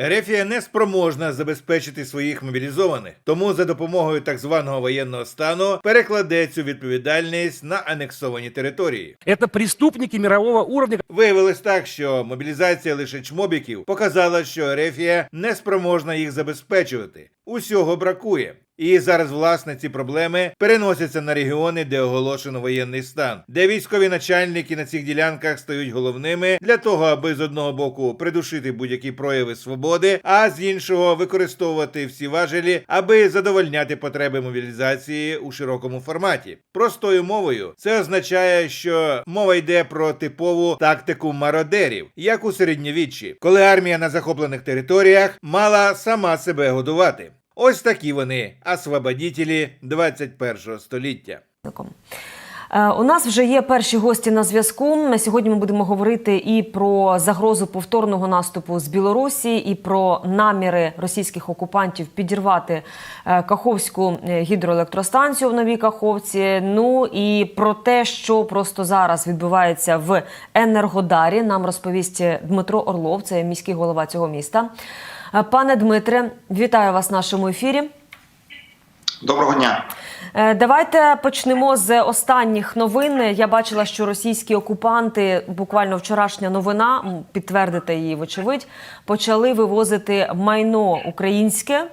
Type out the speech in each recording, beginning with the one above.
Ерефія не спроможна забезпечити своїх мобілізованих, тому за допомогою так званого воєнного стану перекладе цю відповідальність на анексовані території. Це преступники мирового уровня. Виявилось так, що мобілізація лише чмобіків показала, що Ерефія не спроможна їх забезпечувати. Усього бракує. І зараз, власне, ці проблеми переносяться на регіони, де оголошено воєнний стан, де військові начальники на цих ділянках стають головними для того, аби з одного боку придушити будь-які прояви свободи, а з іншого використовувати всі важелі, аби задовольняти потреби мобілізації у широкому форматі. Простою мовою це означає, що мова йде про типову тактику мародерів, як у середньовіччі, коли армія на захоплених територіях мала сама себе годувати. Ось такі вони освободітелі 21 століття. Е, У нас вже є перші гості на зв'язку. Сьогодні ми будемо говорити і про загрозу повторного наступу з Білорусі, і про наміри російських окупантів підірвати е, Каховську е, гідроелектростанцію в Новій Каховці. Ну і про те, що просто зараз відбувається в Енергодарі. Нам розповість Дмитро Орлов, це міський голова цього міста. Е, Пане Дмитре, вітаю вас в нашому ефірі. Доброго дня. Е, Давайте почнемо з останніх новин. Я бачила, що російські окупанти, буквально вчорашня новина, підтвердите її, вочевидь, почали вивозити майно українське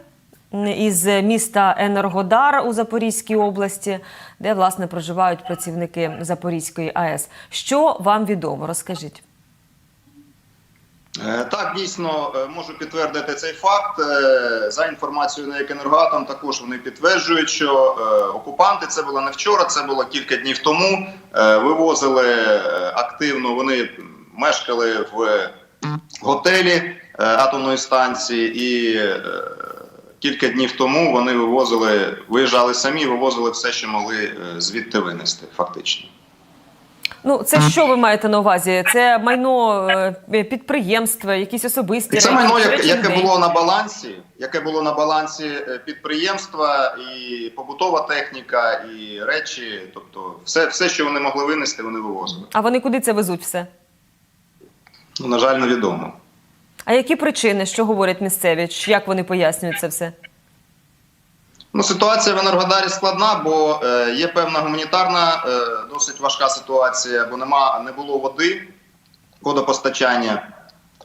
із міста Енергодар у Запорізькій області, де власне проживають працівники Запорізької АЕС. Що вам відомо? Розкажіть. Е, Так, дійсно е, можу підтвердити цей факт. Е, За інформацією на «Енергоатом» також вони підтверджують, що окупанти це було не вчора, це було кілька днів тому. Вивозили активно. Вони мешкали в готелі атомної станції, і кілька днів тому вони вивозили, виїжджали самі, вивозили все, що могли звідти винести, фактично. Ну, це що ви маєте на увазі? Це майно е, підприємства, якісь особисті це майно, яке, яке було на балансі, яке було на балансі е, підприємства, і побутова техніка, і речі, тобто все, все, що вони могли винести, вони вивозили. А вони куди це везуть все? Ну, на жаль, невідомо. А які причини, що говорять місцеві? Як вони пояснюють це все? Ну, ситуація в Енергодарі складна, бо е, є певна гуманітарна, е, досить важка ситуація, бо нема не було води, водопостачання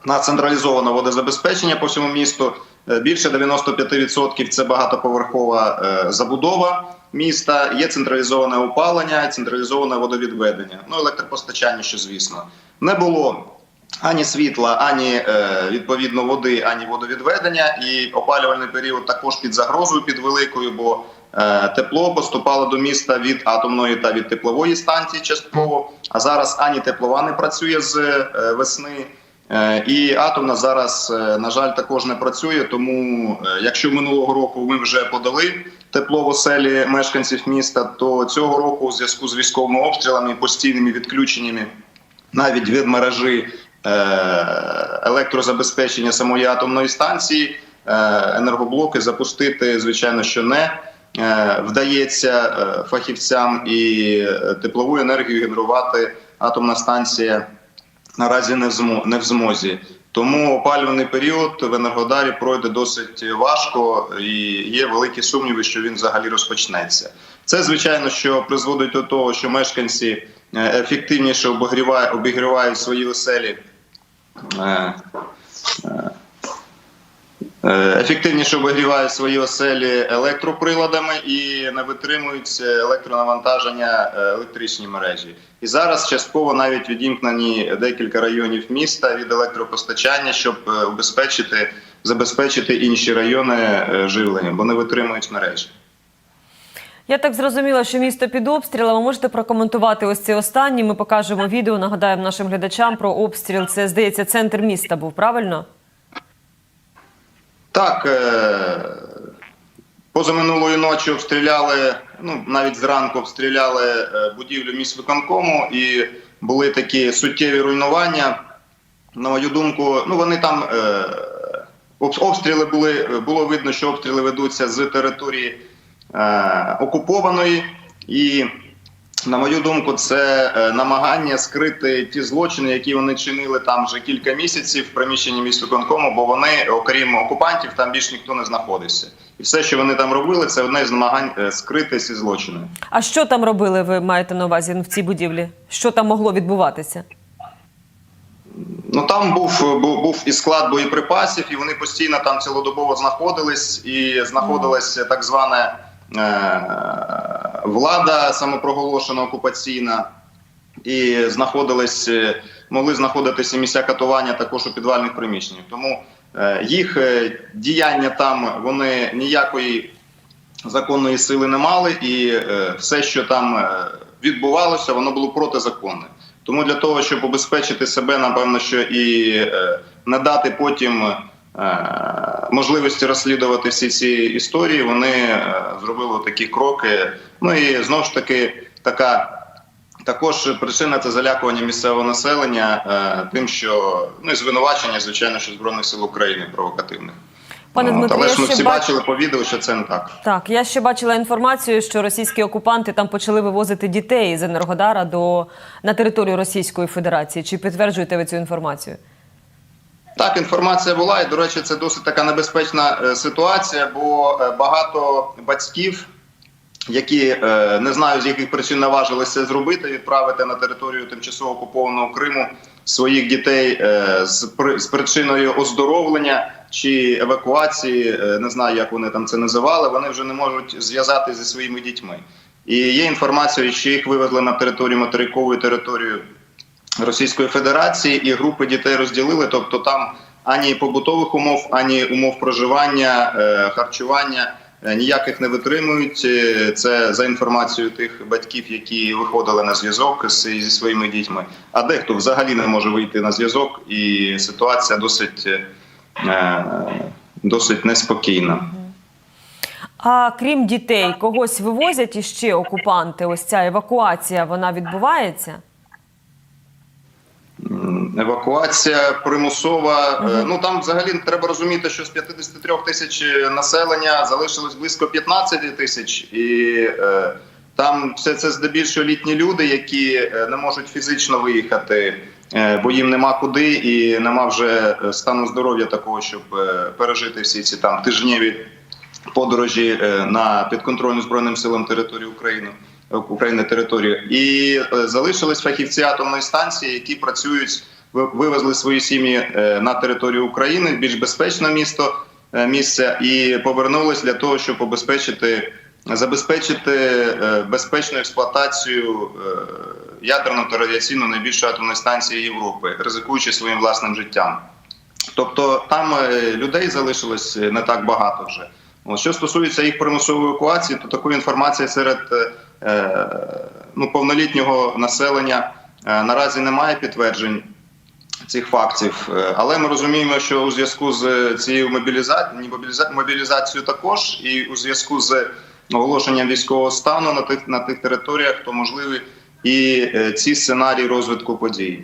на централізоване водозабезпечення по всьому місту. Е, Більше 95% це багатоповерхова е, забудова міста. Є централізоване опалення, централізоване водовідведення. Ну, електропостачання, що звісно, не було. Ані світла, ані е, відповідно води, ані водовідведення. І опалювальний період також під загрозою, під великою, бо е, тепло поступало до міста від атомної та від теплової станції частково. А зараз ані теплова не працює з е, весни. І атомна зараз, на жаль, також не працює. Тому, якщо минулого року ми вже подали тепло в оселі мешканців міста, то цього року, у зв'язку з військовими обстрілами і постійними відключеннями навіть від мережі електрозабезпечення самої атомної станції, е, енергоблоки запустити, звичайно, що не е, вдається е, фахівцям і е, теплову енергію генерувати атомна станція наразі не в змозі. Тому опалюваний період в Енергодарі пройде досить важко, і є великі сумніви, що він взагалі розпочнеться. Це звичайно, що призводить до того, що мешканці е, ефективніше обігрівають, обігрівають свої оселі. Е, е, е, Ефективніше обігрівають свої оселі електроприладами і не витримують електронавантаження електричні мережі. І зараз частково навіть відімкнені декілька районів міста від електропостачання, щоб убезпечити, забезпечити інші райони живленням, бо не витримують мережі. Я так зрозуміла, що місто під обстрілами. Можете прокоментувати ось ці останні. Ми покажемо відео. Нагадаємо нашим глядачам про обстріл. Це здається центр міста був правильно? Так, е, позаминулої ночі обстріляли, ну навіть зранку обстріляли е, будівлю міськвиконкому і були такі суттєві руйнування. На мою думку, ну вони там е, обстріли були, було видно, що обстріли ведуться з території окупованої, і на мою думку, це е, намагання скрити ті злочини, які вони чинили там вже кілька місяців в приміщенні міськвиконкому, бо вони, окрім окупантів, там більш ніхто не знаходився. І все, що вони там робили, це одне з намагань е, скрити ці злочини. А що там робили? Ви маєте на увазі в цій будівлі? Що там могло відбуватися? Ну там був, був, був і склад боєприпасів, і вони постійно там цілодобово знаходились, і знаходилась так звана е, влада самопроголошена окупаційна, і знаходились, е, могли знаходитися місця катування також у підвальних приміщеннях. Тому е, їх е, діяння там вони ніякої законної сили не мали, і е, все, що там е, відбувалося, воно було протизаконне. Тому для того, щоб обезпечити себе, напевно, що і е, не дати потім е, можливості розслідувати всі ці історії, вони е, зробили такі кроки. Ну і знову ж таки, така також причина це залякування місцевого населення, е, тим, що ну і звинувачення, звичайно, що збройних сил України провокативних. Пане Дмитро, але ж ми всі бач- бачили по відео, що це не так. Так, я ще бачила інформацію, що російські окупанти там почали вивозити дітей з Енергодара до на територію Російської Федерації. Чи підтверджуєте ви цю інформацію? Так, інформація була, і до речі, це досить така небезпечна е, ситуація, бо е, багато батьків, які е, не знаю з яких причин наважилися зробити, відправити на територію тимчасово окупованого Криму своїх дітей з, причиною оздоровлення чи евакуації, не знаю, як вони там це називали. Вони вже не можуть зв'язати зі своїми дітьми. І є інформація, що їх вивезли на територію материкової територію Російської Федерації, і групи дітей розділили. Тобто там ані побутових умов, ані умов проживання, е, харчування е, ніяких не витримують. Е, Це за інформацією тих батьків, які виходили на зв'язок зі своїми дітьми. А дехто взагалі не може вийти на зв'язок, і ситуація досить, досить неспокійна. А крім дітей, когось вивозять іще окупанти? Ось ця евакуація вона відбувається? Евакуація примусова. Е, Ну там взагалі треба розуміти, що з 53 тисяч населення залишилось близько 15 тисяч, і е, там все це здебільшого літні люди, які е, не можуть фізично виїхати, е, бо їм нема куди і нема вже е, стану здоров'я такого, щоб е, пережити всі ці там тижневі подорожі е, на підконтрольну збройним силам території України. Е, України територію і е, залишились фахівці атомної станції, які працюють, вивезли свої сім'ї е, на територію України, більш безпечне місто місце, і повернулись для того, щоб обезпечити забезпечити безпечну експлуатацію ядерно та радіаційно найбільшої атомної станції Європи, ризикуючи своїм власним життям. Тобто там людей залишилось не так багато вже. Що стосується їх примусової евакуації, то такої інформації серед ну, повнолітнього населення е, наразі немає підтверджень цих фактів. Е, Але ми розуміємо, що у зв'язку з цією мобілізацією, також, і у зв'язку з оголошенням військового стану на тих на тих територіях, то можливі і е, ці сценарії розвитку подій.